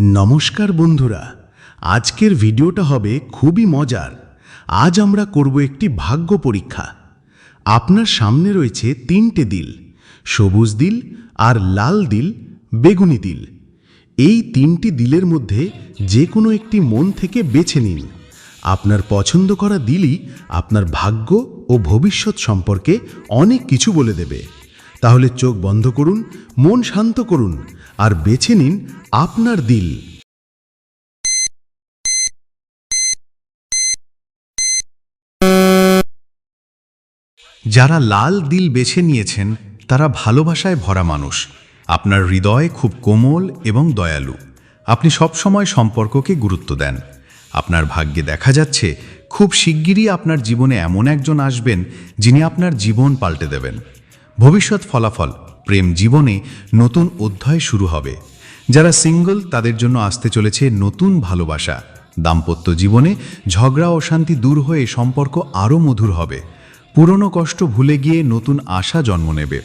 নমস্কার বন্ধুরা, আজকের ভিডিওটা হবে খুবই মজার। আজ আমরা করব একটি ভাগ্য পরীক্ষা। আপনার সামনে রয়েছে তিনটে দিল, সবুজ দিল আর লাল দিল, বেগুনি দিল। এই তিনটি দিলের মধ্যে যে কোনো একটি মন থেকে বেছে নিন। আপনার পছন্দ করা দিলই আপনার ভাগ্য ও ভবিষ্যৎ সম্পর্কে অনেক কিছু বলে দেবে। তাহলে চোখ বন্ধ করুন, মন শান্ত করুন আর বেছে নিন আপনার দিল। যারা লাল দিল বেছে নিয়েছেন, তারা ভালোবাসায় ভরা মানুষ। আপনার হৃদয় খুব কোমল এবং দয়ালু। আপনি সবসময় সম্পর্ককে গুরুত্ব দেন। আপনার ভাগ্যে দেখা যাচ্ছে, খুব শিগগিরই আপনার জীবনে এমন একজন আসবেন যিনি আপনার জীবন পাল্টে দেবেন। ভবিষ্যৎ ফলাফল, প্রেম জীবনে নতুন অধ্যায় শুরু হবে। যারা সিঙ্গল, তাদের জন্য আসতে চলেছে নতুন ভালোবাসা। দাম্পত্য জীবনে ঝগড়া অশান্তি দূর হয়ে সম্পর্ক আরও মধুর হবে। পুরনো কষ্ট ভুলে গিয়ে নতুন আশা জন্ম নেবে।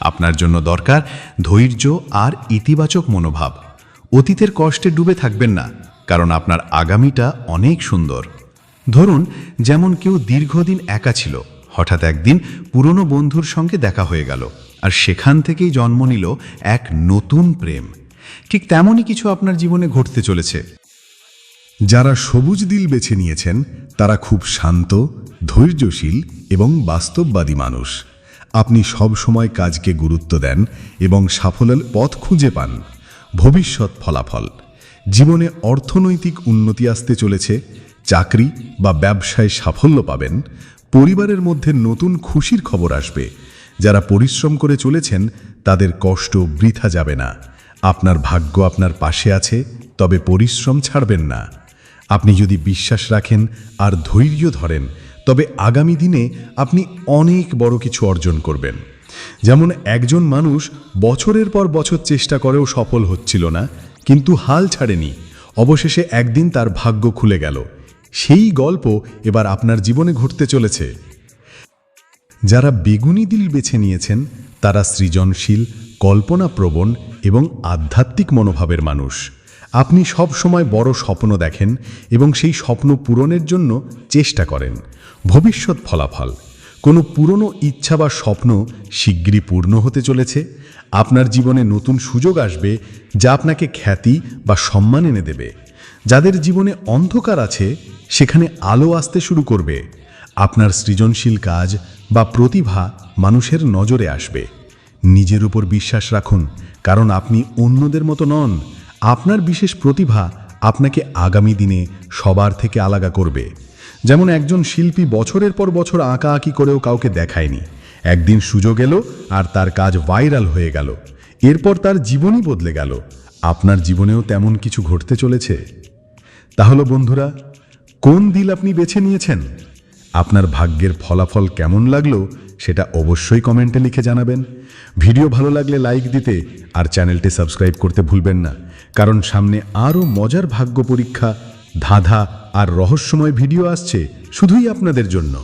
আপনার জন্য দরকার ধৈর্য আর ইতিবাচক মনোভাব। অতীতের কষ্টে ডুবে থাকবেন না, কারণ আপনার আগামীটা অনেক সুন্দর। ধরুন, যেমন কেউ দীর্ঘদিন একা ছিল হঠাৎ একদিন পুরনো বন্ধুর সঙ্গে দেখা হয়ে গেল, আর সেখান থেকেই জন্ম নিল এক নতুন প্রেম। ঠিক তেমনই কিছু আপনার জীবনে ঘটতে চলেছে। যারা সবুজ দিল বেছে নিয়েছেন, তারা খুব শান্ত, ধৈর্যশীল এবং বাস্তববাদী মানুষ। আপনি সব সময় কাজকে গুরুত্ব দেন এবং সাফল্যের পথ খুঁজে পান। ভবিষ্যৎ ফলাফল। জীবনে অর্থনৈতিক উন্নতি আসতে চলেছে, চাকরি বা ব্যবসায় সাফল্য পাবেন পরিবারের মধ্যে নতুন খুশির খবর আসবে। যারা পরিশ্রম করে চলেছেন, তাদের কষ্ট বৃথা যাবে না। আপনার ভাগ্য আপনার পাশে আছে, তবে পরিশ্রম ছাড়বেন না। আপনি যদি বিশ্বাস রাখেন আর ধৈর্য ধরেন, তবে আগামী দিনে আপনি অনেক বড় কিছু অর্জন করবেন। যেমন একজন মানুষ বছরের পর বছর চেষ্টা করেও সফল হচ্ছিল না, কিন্তু হাল ছাড়েনি। অবশেষে একদিন তার ভাগ্য খুলে গেল। সেই গল্প এবার আপনার জীবনে ঘটতে চলেছে। যারা বেগুনি দিল বেছে নিয়েছেন, তারা সৃজনশীল, কল্পনাপ্রবণ এবং আধ্যাত্মিক মনোভাবের মানুষ। আপনি সব সময় বড় স্বপ্ন দেখেন এবং সেই স্বপ্ন পূরণের জন্য চেষ্টা করেন। ভবিষ্যৎ ফলাফল। কোনো পুরনো ইচ্ছা বা স্বপ্ন শিগগিরই পূর্ণ হতে চলেছে। আপনার জীবনে নতুন সুযোগ আসবে যা আপনাকে খ্যাতি বা সম্মান এনে দেবে। যাদের জীবনে অন্ধকার আছে, সেখানে আলো আসতে শুরু করবে। আপনার সৃজনশীল কাজ বা প্রতিভা মানুষের নজরে আসবে। নিজের উপর বিশ্বাস রাখুন, কারণ আপনি অন্যদের মতো নন। আপনার বিশেষ প্রতিভা আপনাকে আগামী দিনে সবার থেকে আলাদা করবে। যেমন একজন শিল্পী বছরের পর বছর আঁকা আঁকি করেও কাউকে দেখায়নি। একদিন সুযোগ এলো আর তার কাজ ভাইরাল হয়ে গেল। এরপর তার জীবনই বদলে গেল। আপনার জীবনেও তেমন কিছু ঘটতে চলেছে? তাহলে বন্ধুরা, কোন দিল আপনি বেছে নিয়েছেন? আপনার ভাগ্যের ফলাফল কেমন লাগল সেটা অবশ্যই কমেন্টে লিখে জানাবেন। ভিডিও ভালো লাগলে লাইক দিতে আর চ্যানেলটি সাবস্ক্রাইব করতে ভুলবেন না, কারণ সামনে আরও মজার ভাগ্য পরীক্ষা, ধাঁধা আর রহস্যময় ভিডিও আসছে শুধুই আপনাদের জন্য।